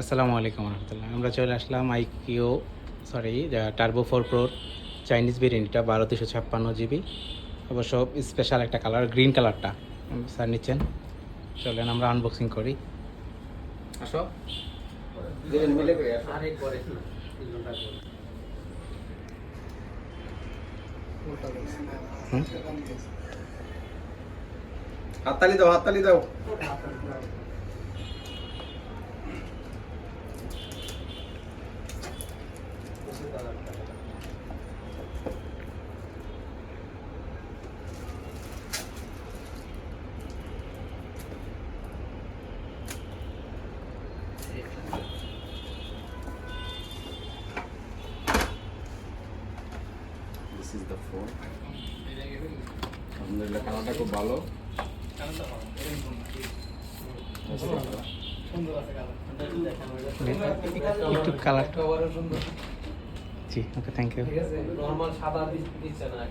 আসসালামু আলাইকুম রহমতুল্লাহ। আমরা চলে আসলাম আইকিও সরি টার্বো ফোর প্রোর চাইনিজ বিরিয়ানিটা বারো দুশো ছাপ্পান্ন জিবি অবশ্য স্পেশাল একটা কালার গ্রিন কালারটা স্যার নিচ্ছেন। চলেন আমরা আনবক্সিং করি। আসো? হাততালি দাও হাততালি দাও। দিস ইজ দ্য ফোন আলহামদুলিল্লাহ কালারটা খুব ভালো। একটু কালার। সুন্দর জি ওকে থ্যাংক ইউ ঠিক আছে নর্মাল সাদা দিচ্ছে না।